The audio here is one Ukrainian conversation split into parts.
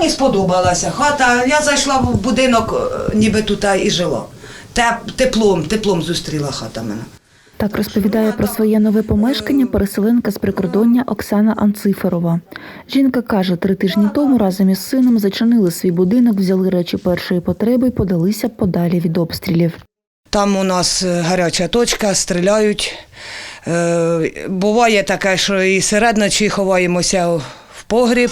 Мені сподобалася хата. Я зайшла в будинок, е, ніби тут і жила. Теплом, теплом зустріла хата мене. Так розповідає про своє нове помешкання переселенка з прикордоння Оксана Анциферова. Жінка каже, три тижні тому разом із сином зачинили свій будинок, взяли речі першої потреби і подалися подалі від обстрілів. Там у нас е, гаряча точка, стріляють. Е, Буває таке, що і серед ночі ховаємося в погріб,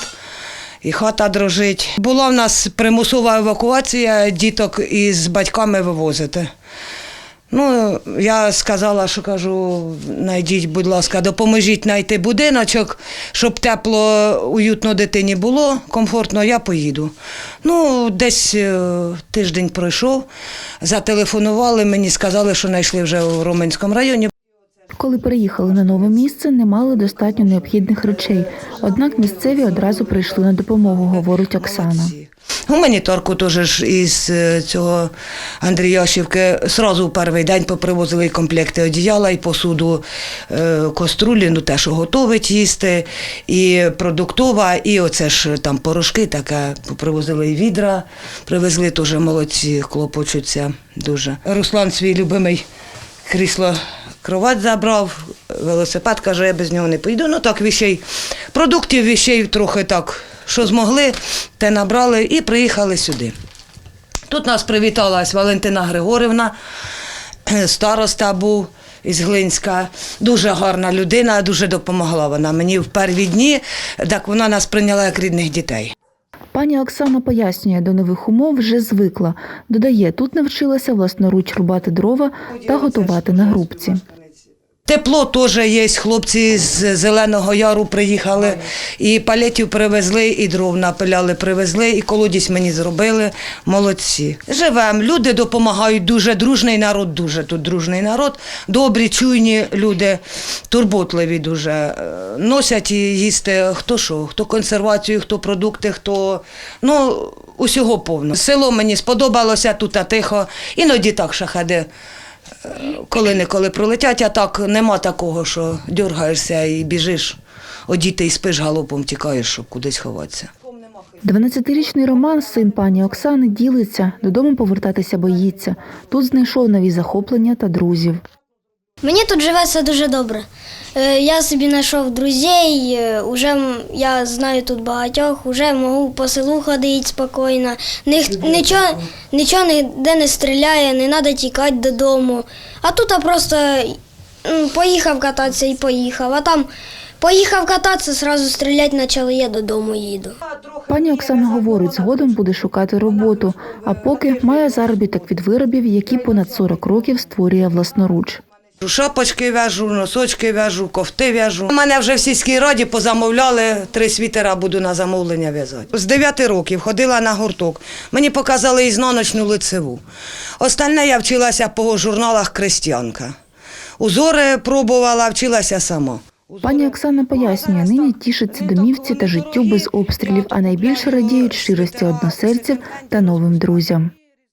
і хата дрожить. Була в нас примусова евакуація, діток із батьками вивозити. Ну, я сказала, що кажу, знайдіть, будь ласка, допоможіть знайти будиночок, щоб тепло, уютно дитині було, комфортно, я поїду. Ну, десь е, тиждень пройшов, зателефонували, мені сказали, що знайшли вже у Роменському районі. Коли приїхали на нове місце, не мали достатньо необхідних речей. Однак місцеві одразу прийшли на допомогу, говорить Оксана. Гуманітарку теж із е, цього Андріяшівки сразу в перший день попривозили і комплекти одіяла, і посуду е, каструлі, ну те, що готовить їсти, і продуктова, і оце ж там порошки таке, попривозили і відра, привезли теж молодці, хлопочуться дуже. Руслан свій любимий крісло кровать забрав, велосипед каже, я без нього не поїду. Ну так віщей, продуктів віщей трохи так, що змогли, те набрали і приїхали сюди. Тут нас привіталась Валентина Григорівна, староста був із Глинська. Дуже гарна людина, дуже допомогла вона мені в перві дні, так вона нас прийняла як рідних дітей. Пані Оксана пояснює, до нових умов вже звикла. Додає, тут навчилася власноруч рубати дрова та готувати на грубці. Тепло теж є. Хлопці з Зеленого Яру приїхали, і палетів привезли, і дров напиляли, привезли, і колодязь мені зробили. Молодці. Живемо, люди допомагають, дуже дружний народ, дуже тут дружний народ. Добрі, чуйні люди, турботливі дуже. Е, Носять і їсти хто що, хто консервацію, хто продукти, хто ну усього повно. Село мені сподобалося, тут тихо, іноді так шахади коли-неколи пролетять, а так нема такого, що дергаєшся і біжиш, одіти і спиш галопом, тікаєш, щоб кудись ховатися. 12-річний Роман, син пані Оксани, ділиться, додому повертатися боїться. Тут знайшов нові захоплення та друзів. Мені тут живеться дуже добре. Е, Я собі знайшов друзей, е, уже я знаю тут багатьох, вже можу по селу ходити спокійно. Ніх, нічого, нічого ніде не стріляє, не треба тікати додому. А тут я просто поїхав кататися і поїхав. А там поїхав кататися, одразу стріляти почали, я додому їду. Пані Оксана говорить, згодом буде шукати роботу, а поки має заробіток від виробів, які понад 40 років створює власноруч. Шапочки в'яжу, носочки в'яжу, кофти в'яжу. У мене вже в сільській раді позамовляли, три світера буду на замовлення в'язати. З 9 років ходила на гурток. Мені показали ізнаночну лицеву. Остальне я вчилася по журналах «Крестьянка». Узори пробувала, вчилася сама. Пані Оксана пояснює, нині тішиться домівці та життю без обстрілів, а найбільше радіють щирості односельців та новим друзям.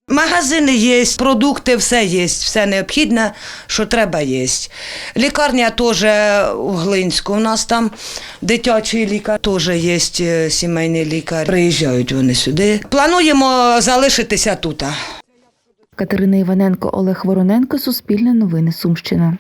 Магазини є, продукти, все є, все необхідне, що треба є. Лікарня теж у Глинську. У нас там дитячий лікар, теж є е, сімейний лікар. Приїжджають вони сюди. Плануємо залишитися тут. Катерина Іваненко, Олег Вороненко, Суспільне новини Сумщина.